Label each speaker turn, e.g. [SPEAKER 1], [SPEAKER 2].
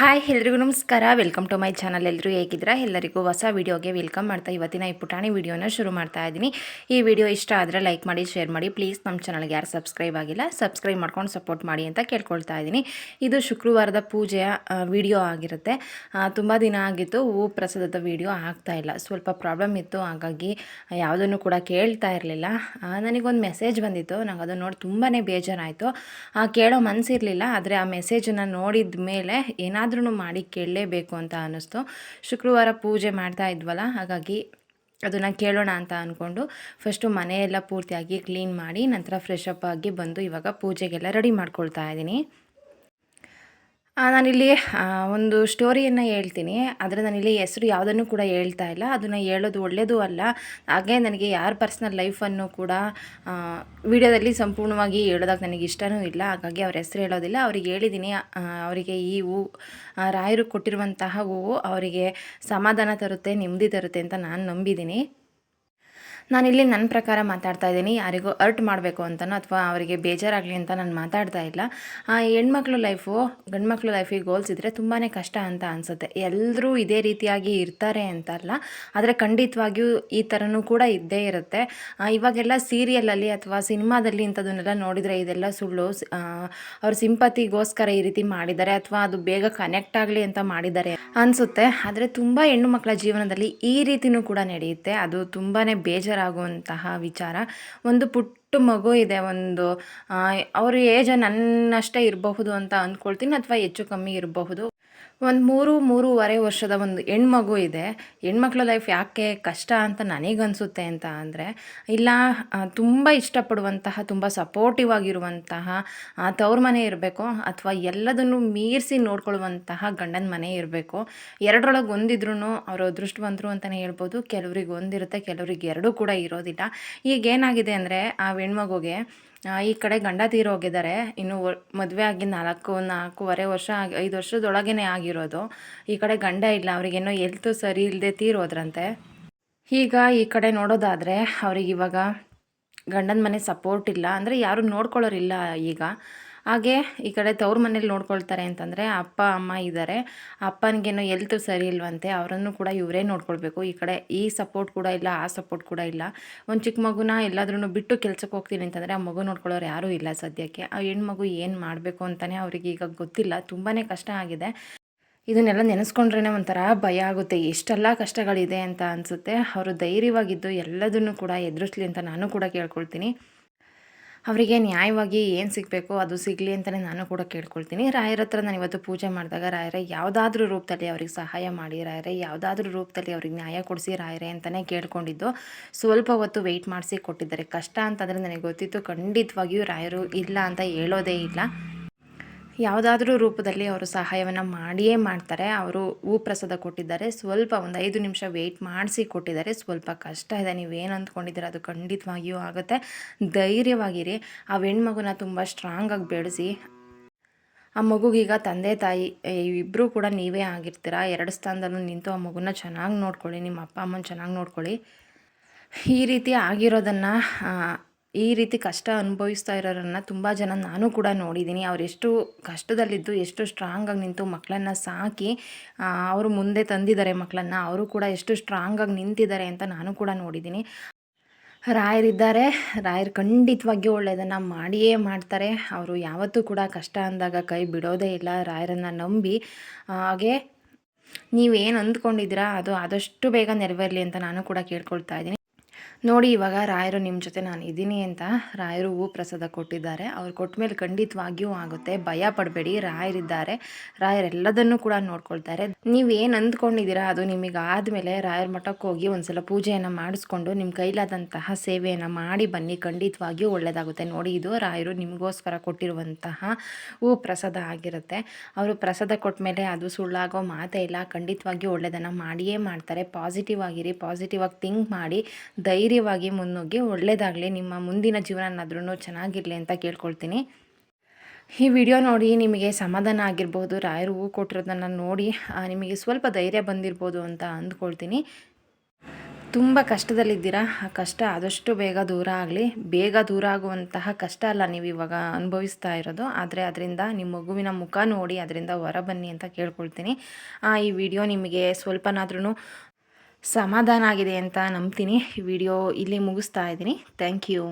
[SPEAKER 1] Hi, ಎಲ್ರಿಗೂ ನಮಸ್ಕಾರ. Welcome to my channel. ಎಲ್ಲರೂ ಹೇಗಿದ್ದೀರಾ? ಎಲ್ಲರಿಗೂ ಹೊಸ ವೀಡಿಯೋಗೆ ವೆಲ್ಕಮ್ ಮಾಡ್ತಾ ಇವತ್ತಿನ ಈ ಪುಟಾಣಿ ವೀಡಿಯೋನ ಶುರು ಮಾಡ್ತಾ ಇದ್ದೀನಿ. ಈ ವಿಡಿಯೋ ಇಷ್ಟ ಆದರೆ ಲೈಕ್ ಮಾಡಿ, ಶೇರ್ ಮಾಡಿ. ಪ್ಲೀಸ್ ನಮ್ಮ ಚಾನಲ್ಗೆ ಯಾರು ಸಬ್ಸ್ಕ್ರೈಬ್ ಆಗಿಲ್ಲ, ಸಬ್ಸ್ಕ್ರೈಬ್ ಮಾಡ್ಕೊಂಡು ಸಪೋರ್ಟ್ ಮಾಡಿ ಅಂತ ಕೇಳ್ಕೊಳ್ತಾ ಇದ್ದೀನಿ. ಇದು ಶುಕ್ರವಾರದ ಪೂಜೆಯ ವಿಡಿಯೋ ಆಗಿರುತ್ತೆ. ತುಂಬ ದಿನ ಆಗಿತ್ತು, ಹೂ ಪ್ರಸಾದದ ವಿಡಿಯೋ ಆಗ್ತಾ ಇಲ್ಲ. ಸ್ವಲ್ಪ ಪ್ರಾಬ್ಲಮ್ ಇತ್ತು, ಹಾಗಾಗಿ ಯಾವುದನ್ನು ಕೂಡ ಕೇಳ್ತಾ ಇರಲಿಲ್ಲ. ನನಗೊಂದು ಮೆಸೇಜ್ ಬಂದಿತ್ತು. ನಂಗೆ ಅದನ್ನು ನೋಡಿ ತುಂಬಾ ಬೇಜಾರಾಯಿತು. ಕೇಳೋ ಮನಸ್ಸಿರಲಿಲ್ಲ ಆದರೆ ಆ ಮೆಸೇಜನ್ನು ನೋಡಿದ ಮೇಲೆ ಏನಾದ್ರೂ ಮಾಡಿ ಕೇಳಲೇಬೇಕು ಅಂತ ಅನ್ನಿಸ್ತು. ಶುಕ್ರವಾರ ಪೂಜೆ ಮಾಡ್ತಾ ಇದ್ವಲ್ಲ, ಹಾಗಾಗಿ ಅದನ್ನು ಕೇಳೋಣ ಅಂತ ಅಂದ್ಕೊಂಡು ಫಸ್ಟು ಮನೆಯೆಲ್ಲ ಪೂರ್ತಿಯಾಗಿ ಕ್ಲೀನ್ ಮಾಡಿ ನಂತರ ಫ್ರೆಶ್ ಅಪ್ ಆಗಿ ಬಂದು ಇವಾಗ ಪೂಜೆಗೆಲ್ಲ ರೆಡಿ ಮಾಡ್ಕೊಳ್ತಾ ಇದ್ದೀನಿ. ನಾನಿಲ್ಲಿ ಒಂದು ಸ್ಟೋರಿಯನ್ನು ಹೇಳ್ತೀನಿ. ಆದರೆ ನಾನಿಲ್ಲಿ ಹೆಸರು ಯಾವುದನ್ನು ಕೂಡ ಹೇಳ್ತಾ ಇಲ್ಲ. ಅದನ್ನು ಹೇಳೋದು ಒಳ್ಳೆಯದು ಅಲ್ಲ. ಹಾಗೆ ನನಗೆ ಯಾರ ಪರ್ಸ್ನಲ್ ಲೈಫನ್ನು ಕೂಡ ವಿಡಿಯೋದಲ್ಲಿ ಸಂಪೂರ್ಣವಾಗಿ ಹೇಳೋದಕ್ಕೆ ನನಗೆ ಇಷ್ಟವೂ ಇಲ್ಲ. ಹಾಗಾಗಿ ಅವ್ರ ಹೆಸರು ಹೇಳೋದಿಲ್ಲ. ಅವ್ರಿಗೆ ಹೇಳಿದ್ದೀನಿ ಅವರಿಗೆ ಈ ಹೂ ರಾಯರು ಕೊಟ್ಟಿರುವಂತಹ ಹೂವು ಅವರಿಗೆ ಸಮಾಧಾನ ತರುತ್ತೆ, ನೆಮ್ಮದಿ ತರುತ್ತೆ ಅಂತ ನಾನು ನಂಬಿದ್ದೀನಿ ನಾನಿಲ್ಲಿ ನನ್ನ ಪ್ರಕಾರ ಮಾತಾಡ್ತಾ ಇದ್ದೀನಿ. ಯಾರಿಗೂ ಅರ್ಟ್ ಮಾಡಬೇಕು ಅಂತನೋ ಅಥವಾ ಅವರಿಗೆ ಬೇಜಾರಾಗಲಿ ಅಂತ ನಾನು ಮಾತಾಡ್ತಾ ಇಲ್ಲ. ಹೆಣ್ಮಕ್ಳು ಲೈಫು ಗಂಡ್ಮಕ್ಳು ಲೈಫಿಗೆ ಹೋಲ್ಸಿದ್ರೆ ತುಂಬಾ ಕಷ್ಟ ಅಂತ ಅನಿಸುತ್ತೆ. ಎಲ್ಲರೂ ಇದೇ ರೀತಿಯಾಗಿ ಇರ್ತಾರೆ ಅಂತಲ್ಲ. ಆದರೆ ಖಂಡಿತವಾಗಿಯೂ ಈ ಥರನೂ ಕೂಡ ಇದ್ದೇ ಇರುತ್ತೆ. ಇವಾಗೆಲ್ಲ ಸೀರಿಯಲಲ್ಲಿ ಅಥವಾ ಸಿನಿಮಾದಲ್ಲಿ ಇಂಥದನ್ನೆಲ್ಲ ನೋಡಿದರೆ ಇದೆಲ್ಲ ಸುಳ್ಳು. ಅವ್ರ ಸಿಂಪತಿಗೋಸ್ಕರ ಈ ರೀತಿ ಮಾಡಿದ್ದಾರೆ ಅಥವಾ ಅದು ಬೇಗ ಕನೆಕ್ಟ್ ಆಗಲಿ ಅಂತ ಮಾಡಿದ್ದಾರೆ ಅನಿಸುತ್ತೆ. ಆದರೆ ತುಂಬ ಹೆಣ್ಣು ಮಕ್ಕಳ ಜೀವನದಲ್ಲಿ ಈ ರೀತಿಯೂ ಕೂಡ ನಡೆಯುತ್ತೆ. ಅದು ತುಂಬಾ ಬೇಜಾರು ಆಗುವಂತಹ ವಿಚಾರ. ಒಂದು ಪುಟ್ಟ ಮಗು ಇದೆ, ಒಂದು ಅವ್ರ ಏಜ್ ನನ್ನಷ್ಟೇ ಇರಬಹುದು ಅಂತ ಅಂದ್ಕೊಳ್ತೀನಿ ಅಥವಾ ಹೆಚ್ಚು ಕಮ್ಮಿ ಇರಬಹುದು. ಒಂದು ಮೂರು, ಮೂರುವರೆ ವರ್ಷದ ಒಂದು ಹೆಣ್ಮಗು ಇದೆ. ಹೆಣ್ಮಕ್ಳ ಲೈಫ್ ಯಾಕೆ ಕಷ್ಟ ಅಂತ ನನಗನ್ಸುತ್ತೆ ಅಂತ ಅಂದರೆ, ಇಲ್ಲ ತುಂಬ ಇಷ್ಟಪಡುವಂತಹ, ತುಂಬ ಸಪೋರ್ಟಿವ್ ಆಗಿರುವಂತಹ ತವ್ರ ಮನೆ ಇರಬೇಕು, ಅಥವಾ ಎಲ್ಲದನ್ನು ಮೀರಿಸಿ ನೋಡ್ಕೊಳ್ಳುವಂತಹ ಗಂಡನ ಮನೆ ಇರಬೇಕು. ಎರಡರೊಳಗೆ ಒಂದಿದ್ರೂ ಅವರು ಅದೃಷ್ಟವಂತರು ಅಂತಲೇ ಹೇಳ್ಬೋದು. ಕೆಲವ್ರಿಗೆ ಒಂದಿರುತ್ತೆ, ಕೆಲವ್ರಿಗೆ ಎರಡೂ ಕೂಡ ಇರೋದಿಲ್ಲ. ಈಗ ಏನಾಗಿದೆ ಅಂದರೆ, ಆ ಹೆಣ್ಮಗುಗೆ ಈ ಕಡೆ ಗಂಡ ತೀರೋಗಿದ್ದಾರೆ. ಇನ್ನು ಮದುವೆ ಆಗಿ ನಾಲ್ಕು, ನಾಲ್ಕೂವರೆ ವರ್ಷ ಆಗಿ, ಐದು ವರ್ಷದೊಳಗೇ ಆಗಿರೋದು ಈ ಕಡೆ ಗಂಡ ಇಲ್ಲ ಅವ್ರಿಗೇನೋ ಎಲ್ತು ಸರಿ ಇಲ್ಲದೆ ತೀರೋದ್ರಂತೆ. ಈಗ ಈ ಕಡೆ ನೋಡೋದಾದರೆ ಅವ್ರಿಗೆ ಇವಾಗ ಗಂಡನ ಮನೆ ಸಪೋರ್ಟ್ ಇಲ್ಲ. ಅಂದರೆ ಯಾರು ನೋಡ್ಕೊಳ್ಳೋರಿಲ್ಲ ಈಗ. ಹಾಗೆ ಈ ಕಡೆ ತವ್ರ ಮನೇಲಿ ನೋಡ್ಕೊಳ್ತಾರೆ ಅಂತಂದರೆ ಅಪ್ಪ, ಅಮ್ಮ ಇದ್ದಾರೆ ಅಪ್ಪನಿಗೇನೋ ಎಲ್ತು ಸರಿ ಇಲ್ವಂತೆ, ಅವರನ್ನು ಕೂಡ ಇವರೇ ನೋಡ್ಕೊಳ್ಬೇಕು. ಈ ಕಡೆ ಈ ಸಪೋರ್ಟ್ ಕೂಡ ಇಲ್ಲ, ಆ ಸಪೋರ್ಟ್ ಕೂಡ ಇಲ್ಲ. ಒಂದು ಚಿಕ್ಕ ಮಗುನ ಎಲ್ಲಾದ್ರೂ ಬಿಟ್ಟು ಕೆಲಸಕ್ಕೆ ಹೋಗ್ತೀನಿ ಅಂತಂದರೆ ಆ ಮಗು ನೋಡ್ಕೊಳ್ಳೋರು ಯಾರೂ ಇಲ್ಲ ಸದ್ಯಕ್ಕೆ. ಆ ಹೆಣ್ಮಗು ಏನು ಮಾಡಬೇಕು ಅಂತಲೇ ಅವ್ರಿಗೆ ಈಗ ಗೊತ್ತಿಲ್ಲ. ತುಂಬಾ ಕಷ್ಟ ಆಗಿದೆ. ಇದನ್ನೆಲ್ಲ ನೆನೆಸ್ಕೊಂಡ್ರೇ ಒಂಥರ ಭಯ ಆಗುತ್ತೆ. ಎಷ್ಟೆಲ್ಲ ಕಷ್ಟಗಳಿದೆ ಅಂತ ಅನಿಸುತ್ತೆ. ಅವರು ಧೈರ್ಯವಾಗಿದ್ದು ಎಲ್ಲದನ್ನು ಕೂಡ ಎದುರಿಸ್ಲಿ ಅಂತ ನಾನು ಕೂಡ ಕೇಳ್ಕೊಳ್ತೀನಿ. ಅವರಿಗೆ ನ್ಯಾಯವಾಗಿ ಏನು ಸಿಗಬೇಕು ಅದು ಸಿಗಲಿ ಅಂತಲೇ ನಾನು ಕೂಡ ಕೇಳ್ಕೊಳ್ತೀನಿ. ರಾಯರ ಹತ್ರ ನಾನು ಇವತ್ತು ಪೂಜೆ ಮಾಡಿದಾಗ ರಾಯರೇ, ಯಾವುದಾದ್ರೂ ರೂಪದಲ್ಲಿ ಅವ್ರಿಗೆ ಸಹಾಯ ಮಾಡಿ ರಾಯರೇ, ಯಾವುದಾದ್ರೂ ರೂಪದಲ್ಲಿ ಅವ್ರಿಗೆ ನ್ಯಾಯ ಕೊಡಿಸಿ ರಾಯರೇ ಅಂತಲೇ ಕೇಳ್ಕೊಂಡಿದ್ದು. ಸ್ವಲ್ಪ ಹೊತ್ತು ವೆಯ್ಟ್ ಮಾಡಿಸಿ ಕೊಟ್ಟಿದ್ದಾರೆ. ಕಷ್ಟ ಅಂತಂದರೆ ನನಗೆ ಗೊತ್ತಿತ್ತು ಖಂಡಿತವಾಗಿಯೂ ರಾಯರು ಇಲ್ಲ ಅಂತ ಹೇಳೋದೇ ಇಲ್ಲ. ಯಾವುದಾದ್ರೂ ರೂಪದಲ್ಲಿ ಅವರು ಸಹಾಯವನ್ನು ಮಾಡಿಯೇ ಮಾಡ್ತಾರೆ. ಅವರು ಹೂ ಪ್ರಸಾದ ಕೊಟ್ಟಿದ್ದಾರೆ. ಸ್ವಲ್ಪ ಒಂದು ಐದು ನಿಮಿಷ ವೆಯ್ಟ್ ಮಾಡಿಸಿ ಕೊಟ್ಟಿದ್ದಾರೆ. ಸ್ವಲ್ಪ ಕಷ್ಟ ಇದೆ. ನೀವೇನು ಅಂದ್ಕೊಂಡಿದ್ದೀರ? ಅದು ಖಂಡಿತವಾಗಿಯೂ ಆಗುತ್ತೆ. ಧೈರ್ಯವಾಗಿರಿ. ಆ ಹೆಣ್ಮಗುನ ತುಂಬ ಸ್ಟ್ರಾಂಗಾಗಿ ಬೆಳೆಸಿ. ಆ ಮಗುಗೀಗ ತಂದೆ ತಾಯಿ ಇಬ್ಬರೂ ಕೂಡ ನೀವೇ ಆಗಿರ್ತೀರ? ಎರಡು ಸ್ಥಾನದಲ್ಲೂ ನಿಂತು ಆ ಮಗುನ ಚೆನ್ನಾಗಿ ನೋಡ್ಕೊಳ್ಳಿ. ನಿಮ್ಮ ಅಪ್ಪ ಅಮ್ಮನ ಚೆನ್ನಾಗಿ ನೋಡ್ಕೊಳ್ಳಿ. ಈ ರೀತಿ ಆಗಿರೋದನ್ನು ಈ ರೀತಿ ಕಷ್ಟ ಅನುಭವಿಸ್ತಾ ಇರೋರನ್ನು ತುಂಬ ಜನ ನಾನು ಕೂಡ ನೋಡಿದ್ದೀನಿ. ಅವರೆಷ್ಟು ಕಷ್ಟದಲ್ಲಿದ್ದು, ಎಷ್ಟು ಸ್ಟ್ರಾಂಗಾಗಿ ನಿಂತು ಮಕ್ಕಳನ್ನ ಸಾಕಿ ಅವರು ಮುಂದೆ ತಂದಿದ್ದಾರೆ ಮಕ್ಕಳನ್ನ ಅವರು ಕೂಡ ಎಷ್ಟು ಸ್ಟ್ರಾಂಗಾಗಿ ನಿಂತಿದ್ದಾರೆ ಅಂತ ನಾನು ಕೂಡ ನೋಡಿದ್ದೀನಿ. ರಾಯರಿದ್ದಾರೆ ರಾಯರು ಖಂಡಿತವಾಗಿಯೂ ಒಳ್ಳೆಯದನ್ನು ಮಾಡಿಯೇ ಮಾಡ್ತಾರೆ. ಅವರು ಯಾವತ್ತೂ ಕೂಡ ಕಷ್ಟ ಅಂದಾಗ ಕೈ ಬಿಡೋದೇ ಇಲ್ಲ, ರಾಯರನ್ನು ನಂಬಿ. ಹಾಗೆ ನೀವೇನು ಅಂದ್ಕೊಂಡಿದ್ದೀರಾ, ಅದು ಆದಷ್ಟು ಬೇಗ ನೆರವೇರಲಿ ಅಂತ ನಾನು ಕೂಡ ಕೇಳ್ಕೊಳ್ತಾ ಇದ್ದೀನಿ. ನೋಡಿ, ಇವಾಗ ರಾಯರು ನಿಮ್ಮ ಜೊತೆ ನಾನು ಇದ್ದೀನಿ ಅಂತ ರಾಯರು ಹೂ ಪ್ರಸಾದ ಕೊಟ್ಟಿದ್ದಾರೆ. ಅವ್ರು ಕೊಟ್ಟ ಮೇಲೆ ಖಂಡಿತವಾಗಿಯೂ ಆಗುತ್ತೆ. ಭಯ ಪಡಬೇಡಿ, ರಾಯರಿದ್ದಾರೆ. ರಾಯರೆಲ್ಲದನ್ನು ಕೂಡ ನೋಡ್ಕೊಳ್ತಾರೆ. ನೀವೇನು ಅಂದ್ಕೊಂಡಿದ್ದೀರಾ, ಅದು ನಿಮಗೆ ಆದಮೇಲೆ ರಾಯರ ಮಠಕ್ಕೆ ಹೋಗಿ ಒಂದ್ಸಲ ಪೂಜೆಯನ್ನು ಮಾಡಿಸ್ಕೊಂಡು ನಿಮ್ಮ ಕೈಲಾದಂತಹ ಸೇವೆಯನ್ನು ಮಾಡಿ ಬನ್ನಿ. ಖಂಡಿತವಾಗಿಯೂ ಒಳ್ಳೆಯದಾಗುತ್ತೆ ನೋಡಿ, ಇದು ರಾಯರು ನಿಮಗೋಸ್ಕರ ಕೊಟ್ಟಿರುವಂತಹ ಹೂ ಪ್ರಸಾದ ಆಗಿರುತ್ತೆ. ಅವರು ಪ್ರಸಾದ ಕೊಟ್ಟ ಮೇಲೆ ಅದು ಸುಳ್ಳಾಗೋ ಮಾತೇ ಇಲ್ಲ. ಖಂಡಿತವಾಗಿಯೂ ಒಳ್ಳೆಯದನ್ನು ಮಾಡಿಯೇ ಮಾಡ್ತಾರೆ. ಪಾಸಿಟಿವ್ ಆಗಿರಿ, ಪಾಸಿಟಿವ್ ಆಗಿ ಥಿಂಕ್ ಮಾಡಿ, ಧೈರ್ಯ ಧೈರ್ಯವಾಗಿ ಮುನ್ನುಗ್ಗಿ ಒಳ್ಳೆಯದಾಗಲಿ ನಿಮ್ಮ ಮುಂದಿನ ಜೀವನನಾದ್ರೂ ಚೆನ್ನಾಗಿರಲಿ ಅಂತ ಕೇಳ್ಕೊಳ್ತೀನಿ. ಈ ವಿಡಿಯೋ ನೋಡಿ ನಿಮಗೆ ಸಮಾಧಾನ ಆಗಿರ್ಬೋದು, ರಾಯರು ಹೂ ಕೊಟ್ಟಿರೋದನ್ನು ನೋಡಿ ನಿಮಗೆ ಸ್ವಲ್ಪ ಧೈರ್ಯ ಬಂದಿರ್ಬೋದು ಅಂತ ಅಂದ್ಕೊಳ್ತೀನಿ. ತುಂಬ ಕಷ್ಟದಲ್ಲಿದ್ದೀರಾ? ಆ, ಕಷ್ಟ ಆದಷ್ಟು ಬೇಗ ದೂರ ಆಗಲಿ. ಬೇಗ ದೂರ ಆಗುವಂತಹ ಕಷ್ಟ ಅಲ್ಲ ನೀವು ಇವಾಗ ಅನುಭವಿಸ್ತಾ ಇರೋದು. ಆದರೆ ಅದರಿಂದ ನಿಮ್ಮ ಮಗುವಿನ ಮುಖ ನೋಡಿ, ಅದರಿಂದ ಹೊರಬನ್ನಿ ಅಂತ ಕೇಳ್ಕೊಳ್ತೀನಿ. ಈ ವಿಡಿಯೋ ನಿಮಗೆ ಸ್ವಲ್ಪನಾದ್ರೂ ಸಮಾಧಾನ ಆಗಿದೆ ಅಂತ ನಂಬ್ತೀನಿ. ವಿಡಿಯೋ ಇಲ್ಲಿ ಮುಗಿಸ್ತಾ ಇದ್ದೀನಿ. Thank you